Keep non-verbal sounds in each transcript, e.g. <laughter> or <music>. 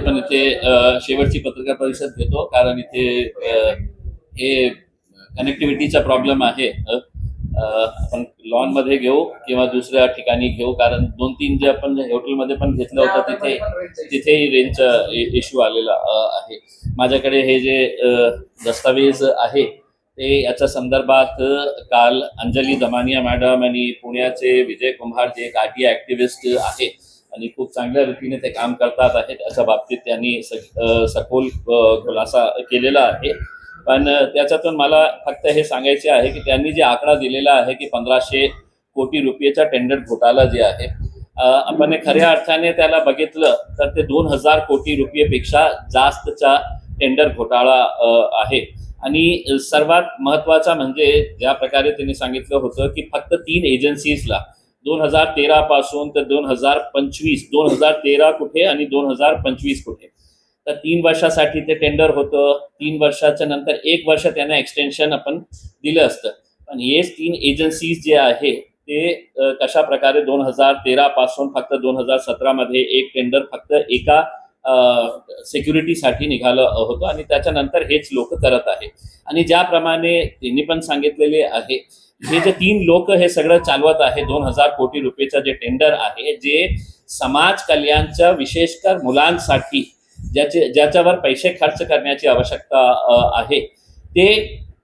पण इथे शेवटची पत्रकार परिषद घेतो कारण इथे हे कनेक्टिव्हिटीचा प्रॉब्लेम आहे. आपण लॉनमध्ये घेऊ किंवा दुसऱ्या ठिकाणी घेऊ कारण दोन तीन जे आपण हॉटेलमध्ये पण घेतलं होतं तिथे तिथेही रेंजचा इश्यू आलेला आहे. माझ्याकडे हे जे दस्तावेज आहे ते याच्या संदर्भात काल अंजली दमानिया मॅडम आणि पुण्याचे विजय कुंभार जे एक आय ऍक्टिव्हिस्ट आहे आणि खूप चांगल्या रीतीने ते काम करतात आहेत अशा बाबतीत त्यांनी सखोल खुलासा केलेला आहे. पण त्याच्यातून मला फक्त हे सांगायचे आहे की त्यांनी जे आकडा दिलेला आहे की पंधराशे कोटी रुपयेचा टेंडर घोटाळा जे आहे आपण खऱ्या अर्थाने त्याला बघितलं तर ते दोन हजार कोटी रुपयेपेक्षा जास्तचा टेंडर घोटाळा आहे. आणि सर्वात महत्त्वाचा म्हणजे ज्या प्रकारे त्यांनी सांगितलं होतं की फक्त तीन एजन्सीजला दोन हजार तेरा पासून तर दोन हजार पंचवीस दोन हजार तेरा कुठे आणि दोन हजार पंचवीस कुठे? तर तीन वर्षासाठी ते टेंडर होतं. तीन वर्षाच्या नंतर एक वर्ष त्यांना एक्सटेन्शन आपण दिलं असतं. पण हेच तीन एजन्सीज जे आहे ते कशा प्रकारे दोन हजार तेरा पासून फक्त दोन हजार सतरा मध्ये एक टेंडर फक्त एका सिक्युरिटीसाठी निघालं होतं आणि त्याच्यानंतर हेच लोक करत आहे. आणि ज्याप्रमाणे त्यांनी पण सांगितलेले आहे हे जे तीन लोक हे सगळं चालवत आहे दोन हजार कोटी रुपयेचं जे टेंडर आहे जे समाज कल्याणच्या विशेषकर मुलांसाठी ज्याचे ज्याच्यावर पैसे खर्च करण्याची आवश्यकता आहे ते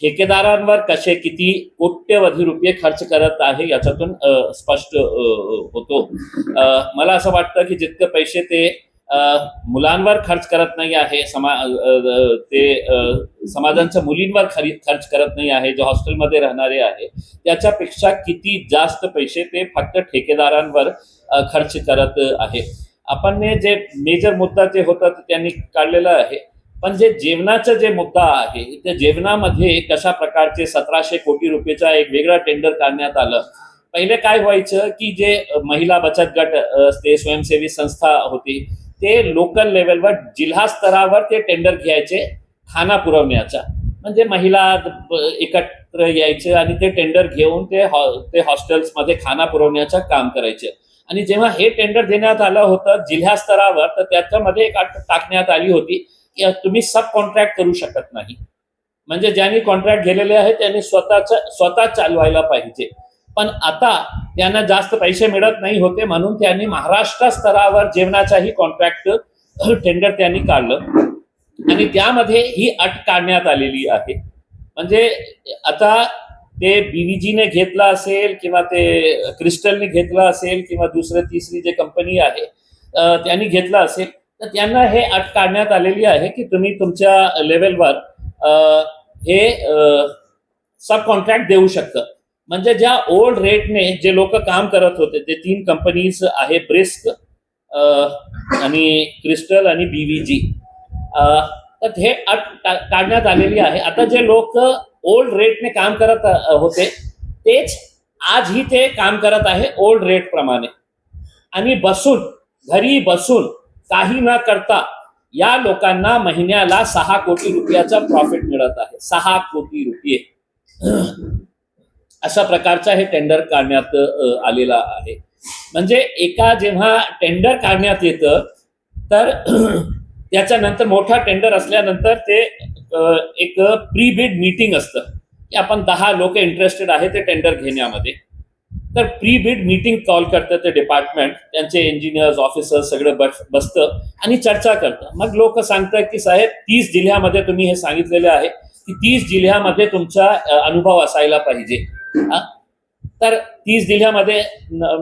ठेकेदारांवर कसे किती कोट्यवधी रुपये खर्च करत आहे याच्यातून स्पष्ट होतो. मला असं वाटतं की जितके पैसे ते मुलांवर खर्च करत नाही आहे समा ते समाजांच्या मुलींवर खरी खर्च करत नाही आहे जे हॉस्टेलमध्ये राहणारे आहे त्याच्यापेक्षा किती जास्त पैसे ते फक्त ठेकेदारांवर खर्च करत आहे. आपण जे मेजर मुद्दा जे होता ते त्यांनी काढलेला आहे. पण जे जेवणाचा जे मुद्दा आहे त्या जेवणामध्ये कशा प्रकारचे सतराशे कोटी रुपयेचा एक वेगळा टेंडर काढण्यात आलं. पहिले काय व्हायचं की जे महिला बचत गट असते ते स्वयंसेवी संस्था होती ते लोकल लेवलवर जिल्हा स्तरावर ते टेंडर घ्यायचे खाना पुरवण्याचा. म्हणजे महिला एकत्र यायचे आणि ते टेंडर घेऊन ते हॉ- ते हॉस्टेल्समध्ये खाना पुरवण्याचं काम करायचे. आणि जेव्हा हे टेंडर देण्यात आलं होतं जिल्हा स्तरावर तर त्याच्यामध्ये एक अट टाकण्यात आली होती की तुम्ही सब कॉन्ट्रॅक्ट करू शकत नाही. म्हणजे ज्यांनी कॉन्ट्रॅक्ट घेलेले आहे त्यांनी स्वतःच स्वतः चालवायला पाहिजे. पण आता त्यांना जास्त पैसे मिळत नाही होते म्हणून त्यांनी महाराष्ट्र स्तरावर जेवणाचाही कॉन्ट्रॅक्ट टेंडर त्यांनी काढलं. आणि त्यामध्ये ही अट काढण्यात आलेली आहे. म्हणजे आता ते बीवीजीने घेतला असेल किंवा ते क्रिस्टलने घेतला असेल किंवा दुसरी तिसरी जे कंपनी आहे त्यांनी घेतला असेल तर त्यांना हे अट काढण्यात आलेली आहे की तुम्ही तुमच्या लेवलवर हे सब कॉन्ट्रॅक्ट देऊ शकता. म्हणजे ज्या ओल्ड रेटने जे लोक काम करत होते ते तीन कंपनीज आहे ब्रिस्क आणि क्रिस्टल आणि बीव्हीजी तर हे अट काढण्यात आलेली आहे. आता जे लोक ओल्ड रेटने काम करत होते तेच आजही ते काम करत आहे ओल्ड रेट प्रमाणे. आणि बसून घरी बसून काही न करता या लोकांना महिन्याला सहा कोटी रुपयाचा प्रॉफिट मिळत आहे. सहा कोटी रुपये. अशा प्रकारचा हे टेंडर काढण्यात आलेला आहे. म्हणजे एका जेव्हा टेंडर काढण्यात येतं तर <clears throat> त्याच्यानंतर मोठा टेंडर असल्यानंतर ते एक प्री बिड मीटिंग असतं. की आपण दहा लोक इंटरेस्टेड आहे ते टेंडर घेण्यामध्ये. तर प्री बिड मीटिंग कॉल करतं ते डिपार्टमेंट त्यांचे इंजिनियर्स ऑफिसर्स सगळं बस बसतं आणि चर्चा करतं. मग लोक सांगतात की साहेब तीस जिल्ह्यामध्ये तुम्ही हे सांगितलेले आहे की तीस जिल्ह्यामध्ये तुमचा अनुभव असायला पाहिजे. तर तीस जिल्ह्यामध्ये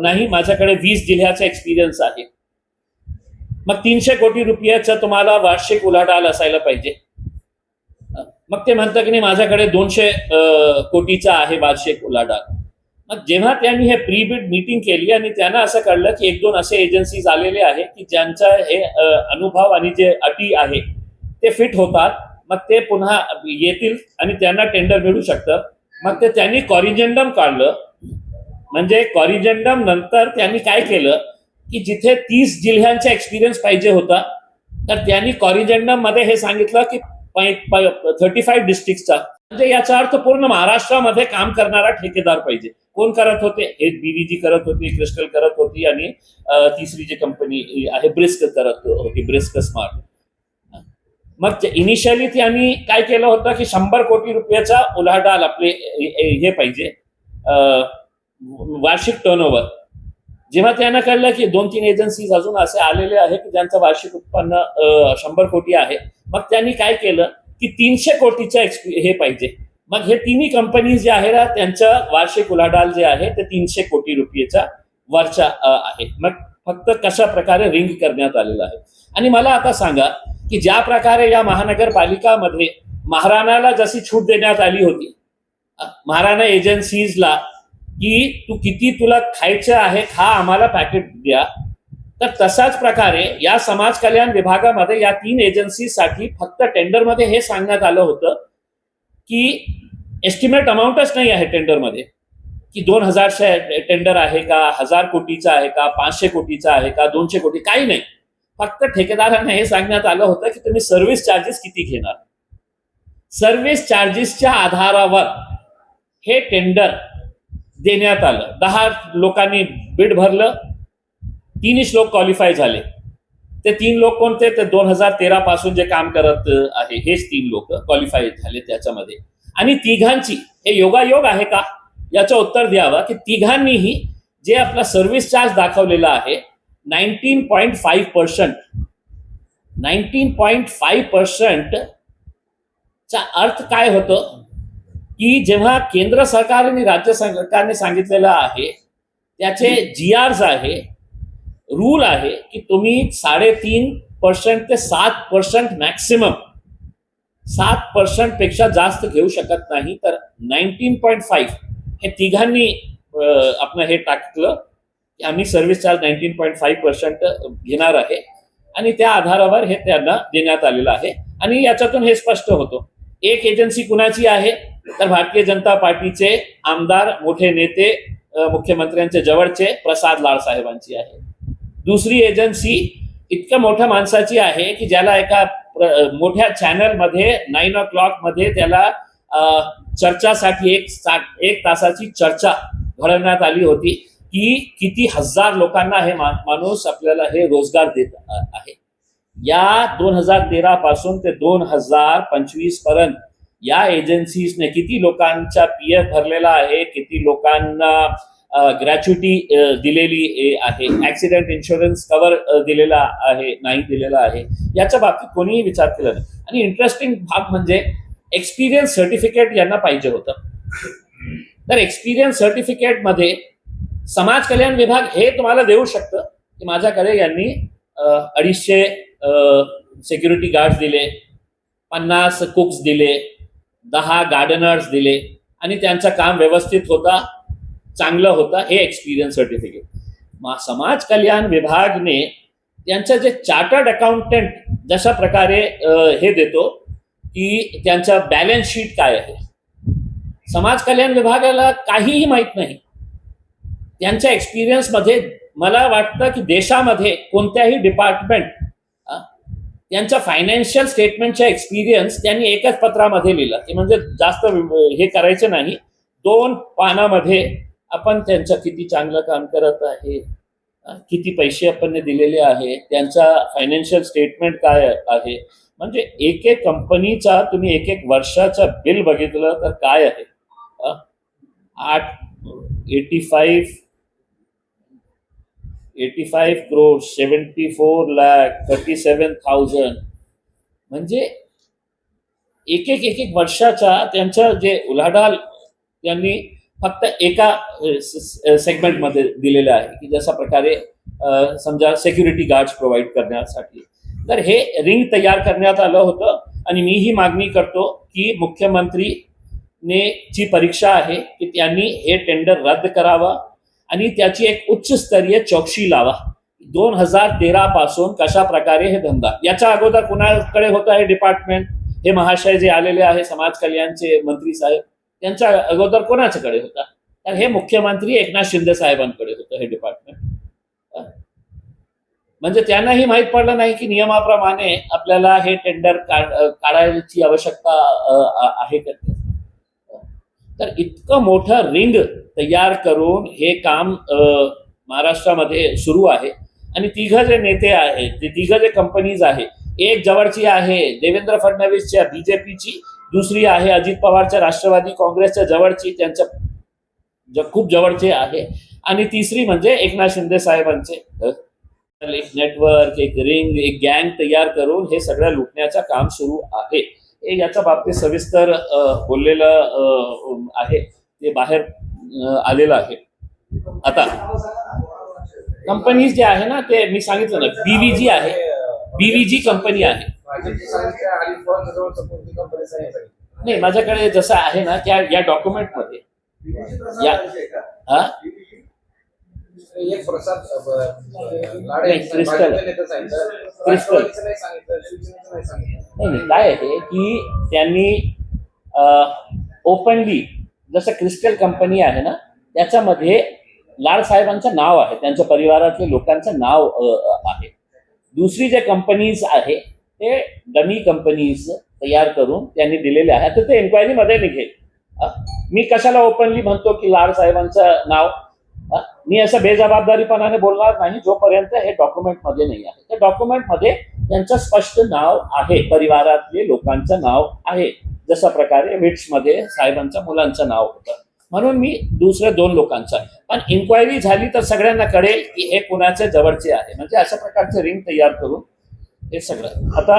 नाही माझ्याकडे वीस जिल्ह्याचा एक्सपिरियन्स आहे. मग तीनशे कोटी रुपयाचं तुम्हाला वार्षिक उलाढाल असायला पाहिजे. मग ते म्हणतं की नाही माझ्याकडे दोनशे कोटीचा आहे वार्षिक उलाढाल. मग जेव्हा त्यांनी हे प्री बिड मीटिंग केली आणि त्यांना असं कळलं की एक दोन असे एजन्सीज आलेले आहे की ज्यांचा हे अनुभव आणि जे अटी आहे ते फिट होतात. मग ते पुन्हा येतील आणि त्यांना टेंडर मिळू शकतं. मग ते त्यांनी कॉरिजेंडम काढलं. म्हणजे कॉरिजेंडम नंतर त्यांनी काय केलं? की जिथे तीस जिल्ह्यांचा एक्सपिरियन्स पाहिजे होता तर त्यांनी कॉरिजेंडममध्ये हे सांगितलं की थर्टी फाईव्ह डिस्ट्रिक्टचा म्हणजे याचा अर्थ पूर्ण महाराष्ट्रामध्ये काम करणारा ठेकेदार पाहिजे. कोण करत होते? हे बीबीजी करत होती क्रिस्टल करत होती आणि तिसरी जी कंपनी आहे ब्रिस्क करत होती ब्रिस्क स्मार्ट मग इनिशियली त्यांनी काय केलं होतं की शंभर कोटी रुपयाचा उलाढाल आपले हे पाहिजे. वार्षिक टर्नओव्हर जेव्हा त्यांना कळलं की दोन तीन एजन्सीज अजून असे आलेले आहे की ज्यांचं वार्षिक उत्पन्न शंभर कोटी आहे मग त्यांनी काय केलं की तीनशे कोटीच्या एक्सपी हे पाहिजे. मग हे तिन्ही कंपनी जे आहे ना त्यांचं वार्षिक उलाढाल जे आहे ते तीनशे कोटी रुपयेचा वरचा आहे. मग फक्त कशा प्रकारे रिंग करण्यात आलेलं आहे. आणि मला आता सांगा की ज्या प्रकारे या महानगरपालिकामध्ये महाराणाला जशी छूट देण्यात आली होती महाराणा एजन्सीजला की तू किती तुला खायचं आहे खा आम्हाला पॅकेट द्या. तर तसाच प्रकारे या समाज कल्याण विभागामध्ये या तीन एजन्सीसाठी फक्त टेंडरमध्ये हे सांगण्यात आलं होतं की एस्टिमेट अमाऊंटच नाही आहे टेंडरमध्ये. की दोन हजारशे टेंडर आहे का हजार कोटीचा आहे का पाचशे कोटीचा आहे का दोनशे कोटी काही नाही. फक्त ठेकेदारांना हे सांगण्यात आलं होतं की तुम्ही सर्व्हिस चार्जेस किती घेणार? सर्व्हिस चार्जेसच्या आधारावर हे टेंडर देण्यात आलं. दहा लोकांनी बिड भरलं तीनच लोक क्वालिफाय झाले. ते तीन लोक कोणते? ते दोन हजार तेरा पासून जे काम करत आहे हेच तीन लोक क्वालिफाय झाले त्याच्यामध्ये. आणि तिघांची हे योगायोग आहे का? याचं उत्तर द्यावं की तिघांनीही जे आपला सर्व्हिस चार्ज दाखवलेला आहे nineteen point five percent. Nineteen point five percent चा अर्थ काय होतं? की जेव्हा केंद्र सरकार आणि राज्य सरकारने सांगितलेलं आहे त्याचे जी आर्स आहे रूल आहे की तुम्ही साडेतीन पर्सेंट ते सात पर्सेंट मॅक्सिमम सात पर्सेंटपेक्षा जास्त घेऊ शकत नाही. तर नाईन्टीन पॉईंट फाईव्ह हे तिघांनी आपण हे टाकलं. आम्ही service charge nineteen point five percent घेणार आहे. आणि त्या आधारावर हे त्यांना देण्यात आलेलं आहे. आणि याच्यातून हे स्पष्ट होतं. एक एजन्सी कुणाची आहे? तर भारतीय जनता पार्टीचे आमदार मोठे नेते मुख्यमंत्र्यांचे जवळचे प्रसाद लाड साहेबांची आहे. दुसरी एजन्सी इतक्या मोठ्या माणसाची आहे की ज्याला एका प्र- मोठ्या चॅनलमध्ये नाईन ओ क्लॉकमध्ये त्याला चर्चासाठी एक सा- एक तासाची चर्चा घडवण्यात आली होती. की किती हजार लोकांना हे माणूस आपल्याला हे रोजगार देत आहे. या दोन हजार तेरा पासून ते दोन हजार पंचवीसपर्यंत या एजन्सीजने किती लोकांचा पी एफ भरलेला आहे किती लोकांना ग्रॅच्युटी दिलेली आहे. ऍक्सिडेंट इन्शुरन्स कव्हर दिलेला आहे नाही दिलेला आहे. याच्या बाबतीत कोणीही विचार केला नाही. आणि इंटरेस्टिंग भाग म्हणजे एक्सपिरियन्स सर्टिफिकेट यांना पाहिजे होतं. तर एक्सपिरियन्स सर्टिफिकेटमध्ये समाज कल्याण विभाग हे तुम्हाला देऊ शकतं की माझ्याकडे यांनी अडीचशे सिक्युरिटी गार्ड्स दिले पन्नास कुक्स दिले दहा गार्डनर्स दिले आणि त्यांचं काम व्यवस्थित होता चांगलं होतं हे एक्सपिरियन्स सर्टिफिकेट मा समाज कल्याण विभागने त्यांचं जे चार्टर्ड अकाउंटंट जशा प्रकारे हे देतो की त्यांचा बॅलन्स शीट काय आहे? समाज कल्याण विभागाला काहीही माहीत नाही. त्यांच्या एक्सपिरियन्समध्ये मला वाटतं की देशामध्ये कोणत्याही डिपार्टमेंट त्यांच्या फायनान्शियल स्टेटमेंटच्या एक्सपिरियन्स त्यांनी एकच पत्रामध्ये लिहिलं. की म्हणजे जास्त हे करायचे नाही. दोन पानामध्ये आपण त्यांचं किती चांगलं काम करत आहे किती पैसे आपण दिलेले आहे त्यांचा फायनान्शियल स्टेटमेंट काय आहे. म्हणजे एक एक कंपनीचा तुम्ही एक एक वर्षाचा बिल बघितलं तर काय आहे? आठ eighty five eighty five crore seventy four lakh thirty seven thousand म्हणजे एक एक एक एक वर्षाचा त्यांचं जे उलाढाल त्यांनी फक्त एका सेगमेंटमध्ये दिलेलं आहे की जशा प्रकारे समजा सेक्युरिटी गार्ड्स प्रोव्हाइड करण्यासाठी. तर हे रिंग तयार करण्यात आलं होतं आणि मी ही मागणी करतो की मुख्यमंत्री ने ची परीक्षा आहे की त्यांनी हे टेंडर रद्द करावा आणि त्याची एक उच्च स्तरीय चौकशी लावा. दोन हजार तेरा पासून कशा प्रकारे हे धंदा. याच्या अगोदर कुणाकडे होतं हे डिपार्टमेंट हे महाशय जे आलेले आहे समाज कल्याणचे मंत्री साहेब त्यांच्या अगोदर कोणाच्याकडे होता? तर हे मुख्यमंत्री एकनाथ शिंदे साहेबांकडे होतं हे डिपार्टमेंट म्हणजे त्यांनाही माहीत पडलं नाही की नियमाप्रमाणे आपल्याला हे टेंडर काढायची आवश्यकता आहे का तर इतकं मोठं रिंग तयार करून हे काम महाराष्ट्रामध्ये सुरू आहे. आणि तिघ जे नेते आहेत ते तिघ जे कंपनीज आहे एक जवळची आहे देवेंद्र फडणवीसच्या बीजेपीची दुसरी आहे अजित पवारच्या राष्ट्रवादी काँग्रेसच्या जवळची त्यांच्या ज- खूप जवळचे आहे. आणि तिसरी म्हणजे एकनाथ शिंदे साहेबांचे. एक नेटवर्क एक रिंग एक गँग तयार करून हे सगळं लुटण्याचं काम सुरू आहे. याच्या बाबतीत सविस्तर बोललेलं आहे. ते बाहेर आलेलं आहे. आता कंपनीज जे आहे ना ते मी सांगितलं ना बीव्हीजी आहे. बीव्हीजी कंपनी आहे. कंपनी नाही माझ्याकडे जसं आहे ना त्या या डॉक्युमेंटमध्ये या हा? एक प्रसाद लाडे क्रिस्टल. क्रिस्टल. नाही काय आहे की त्यांनी ओपनली जसं क्रिस्टल कंपनी आहे ना त्याच्यामध्ये लाड साहेबांचं नाव आहे. त्यांच्या परिवारातल्या लोकांचं नाव आहे. दुसरी जे कंपनीज आहे ते डमी कंपनीज तयार करून त्यांनी दिलेले आहे. तर ते एन्क्वायरीमध्ये निघेल मी कशाला ओपनली म्हणतो की लाड साहेबांचं नाव? मी असं बेजबाबदारीपणाने बोलणार नाही जोपर्यंत हे डॉक्युमेंटमध्ये नाही आहे. त्या डॉक्युमेंटमध्ये त्यांचं स्पष्ट नाव आहे परिवारातले लोकांचं नाव आहे. जशा प्रकारे विट्समध्ये साहेबांचं मुलांचं नाव होतं. म्हणून मी दुसऱ्या दोन लोकांचं पण इन्क्वायरी झाली तर सगळ्यांना कळेल की हे कुणाच्या जवळचे आहे. म्हणजे अशा प्रकारचे रिंग तयार करून हे सगळं. आता